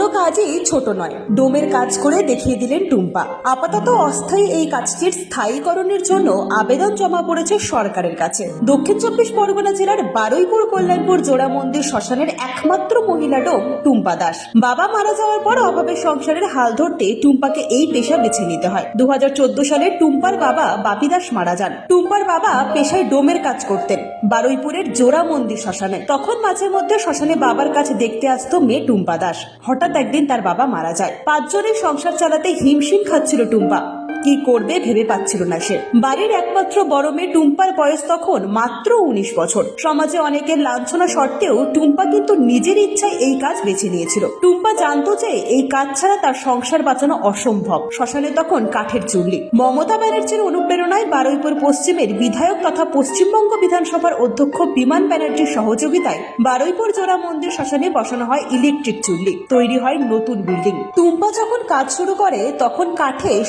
কোনো কাজই ছোট নয়। ডোমের কাজ করে দেখিয়ে দিলেন টুম্পা। আপাতত অস্থায়ী এই কাজটির স্থায়ীকরণের জন্য আবেদন জমা পড়েছে সরকারের কাছে। দক্ষিণ চব্বিশ পরগনা জেলার বারুইপুর, কল্যাণপুর জোড়া মন্দির শ্মশানের একমাত্র মহিলা ডোম, টুম্পা দাস। বাবা মারা যাওয়ার পর অভাবের সংসারের হাল ধরতে টুম্পাকে এই পেশা বেছে নিতে হয়। দু হাজার চোদ্দ সালে টুম্পার বাবা বাপি দাস মারা যান। টুম্পার বাবা পেশায় ডোমের কাজ করতেন, বারুইপুরের জোড়া মন্দির শ্মশানে। তখন মাঝে মধ্যে শ্মশানে বাবার কাছে দেখতে আসতো মেয়ে টুম্পা দাস। হঠাৎ একদিন তার বাবা মারা যায়। পাঁচজনের সংসার চালাতে হিমশিম খাচ্ছিল টুম্পা। কি করবে ভেবে পাচ্ছিল না সে। বাড়ির একমাত্র বড় মেয়ে টুম্পার বয়স তখন মাত্র উনিশ বছর। সমাজে অনেকের লাঞ্ছনা সত্ত্বেও টুম্পা কিন্তু নিজের ইচ্ছায় এই কাজ বেছে নিয়েছিল। টুম্পা জানতো যে এই কাজ ছাড়া তার সংসার বাঁচানো অসম্ভব। শ্মশানে তখন কাঠের চুল্লি। মমতা ব্যানার্জির অনুপ্রেরণায় বারুইপুর পশ্চিমের বিধায়ক তথা পশ্চিমবঙ্গ বিধানসভার অধ্যক্ষ বিমান ব্যানার্জির সহযোগিতায় বারুইপুর জোড়া মন্দির শ্মশানে বসানো হয় ইলেকট্রিক চুল্লি। তৈরি হয় নতুন বিল্ডিং। টুম্পা যখন কাজ শুরু করে, তখন কাঠে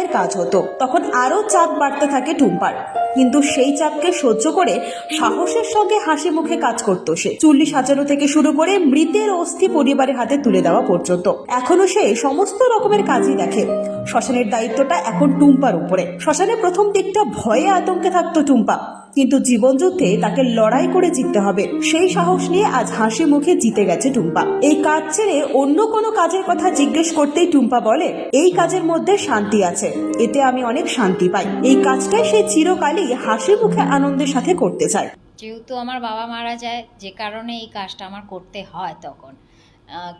সপ্তাহের কাজ হতো। তখন আরও চাপ বাড়তে থাকে টুম্পার কিন্তু সেই চাপকে সহ্য করে সাহসের সঙ্গে হাসি মুখে কাজ করত সে। চুল্লি সাজানো থেকে শুরু করে মৃতের অস্থি পরিবারের হাতে তুলে দেওয়া পর্যন্ত। এখনও সে সমস্ত রকমের কাজই দেখে। শ্মশানের দায়িত্বটা এখন টুম্পার উপরে। শ্মশানে প্রথম দিকটা ভয়ে আতঙ্কে থাকতো টুম্পা। কিন্তু জীবনযুদ্ধে তাকে লড়াই করে জিততে হবে। সেই সাহস নিয়ে আজ হাসি মুখে জিতে গেছে টুম্পা। এই কাজ ছেড়ে অন্য কোনো কাজের কথা জিজ্ঞেস করতেই টুম্পা বলে, এই কাজের মধ্যে শান্তি আছে। এতে আমি অনেক শান্তি পাই। এই কাজটাই সে চিরকালই হাসি মুখে আনন্দের সাথে করতে চায়। যেহেতু আমার বাবা মারা যায়, যে কারণে এই কাজটা আমার করতে হয় তখন।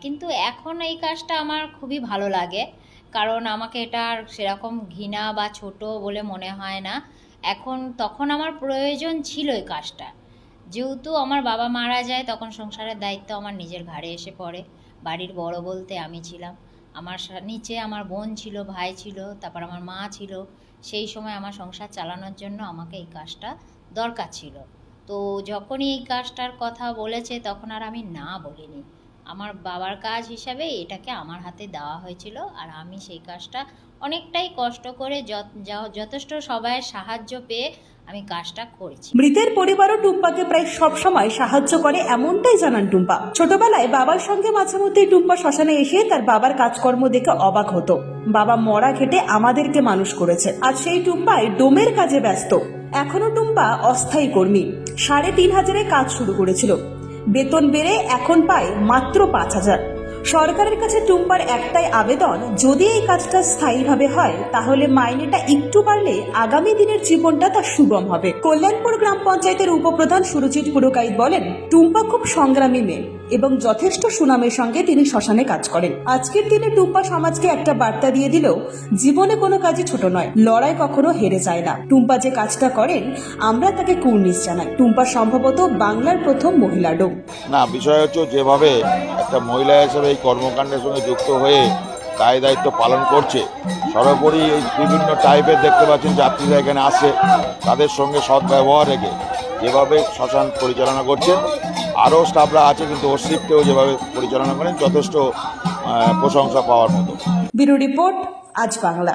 কিন্তু এখন এই কাজটা আমার খুবই ভালো লাগে। কারণ আমাকে এটা সেরকম ঘৃণা বা ছোট বলে মনে হয় না। এখন তখন আমার প্রয়োজন ছিল এই কাজটা। যেহেতু আমার বাবা মারা যায়, তখন সংসারের দায়িত্ব আমার নিজের ঘাড়ে এসে পড়ে। বাড়ির বড় বলতে আমি ছিলাম। আমার নিচে আমার বোন ছিল, ভাই ছিল, তারপর আমার মা ছিল। সেই সময় আমার সংসার চালানোর জন্য আমাকে এই কাজটা দরকার ছিল। তো যখনই এই কাজটার কথা বলেছে, তখন আর আমি না বলিনি। আমার বাবার কাজ হিসাবে এটাকে আমার হাতে দেওয়া হয়েছিল আর আমি সেই কাজটা অনেকটাই কষ্ট করে যথেষ্ট সবাইয়ের সাহায্য পেয়ে আমি কাজটা করেছি। মৃতের পরিবারও টুম্পাকে প্রায় সব সময় সাহায্য করে এমনটাই জানান টুম্পা। ছোটবেলায় বাবার সঙ্গে মাঝে মধ্যেই টুম্পা শ্মশানে এসে তার বাবার কাজকর্ম দেখে অবাক হতো। বাবা মরা খেটে আমাদেরকে মানুষ করেছে। আর সেই টুম্পাই ডোমের কাজে ব্যস্ত। এখনও টুম্পা অস্থায়ী কর্মী। সাড়ে তিন হাজারে কাজ শুরু করেছিল। বেতন বেড়ে এখন পায় মাত্র পাঁচ হাজার। সরকারের কাছে টুম্পার একটাই আবেদন, যদি এই কাজটা স্থায়ীভাবে হয়, তাহলে মাইনেটা একটু বাড়লে আগামী দিনের জীবনটা তার সুগম হবে। কল্যাণপুর গ্রাম পঞ্চায়েতের উপপ্রধান সুরজিৎ পুরকাই বলেন, টুম্পা খুব সংগ্রামী মেয়ে। এবং যথেষ্ট সুনামের সঙ্গে তিনি শ্মশানে কাজ করেন। আজকের দিনে টুম্পা সমাজকে একটা বার্তা দিয়ে দিলেও জীবনে কোনো কাজই ছোট নয়, লড়াই কখনো হেরে যায় না। টুম্পা যে কাজটা করেন, আমরা তাকে কুর্নিশ জানাই। টুম্পা সম্ভবত বাংলার প্রথম মহিলা ডোম। না, বিষয় হচ্ছে যেভাবে একটা মহিলা হিসেবে এই কর্মকাণ্ডের সঙ্গে যুক্ত হয়ে দায় দায়িত্ব পালন করছে, সর্বোপরি এই বিভিন্ন টাইপের দেখতে পাচ্ছেন যাত্রীরা এখানে আসে তাদের সঙ্গে সদ্ব্যবহার রেখে যেভাবে শ্মশান পরিচালনা করছেন আরও স্টাফরা আছে, কিন্তু ওর শিফটেও যেভাবে পরিচালনা করেন, যথেষ্ট প্রশংসা পাওয়ার মতো। ব্যুরো রিপোর্ট, আজ বাংলা।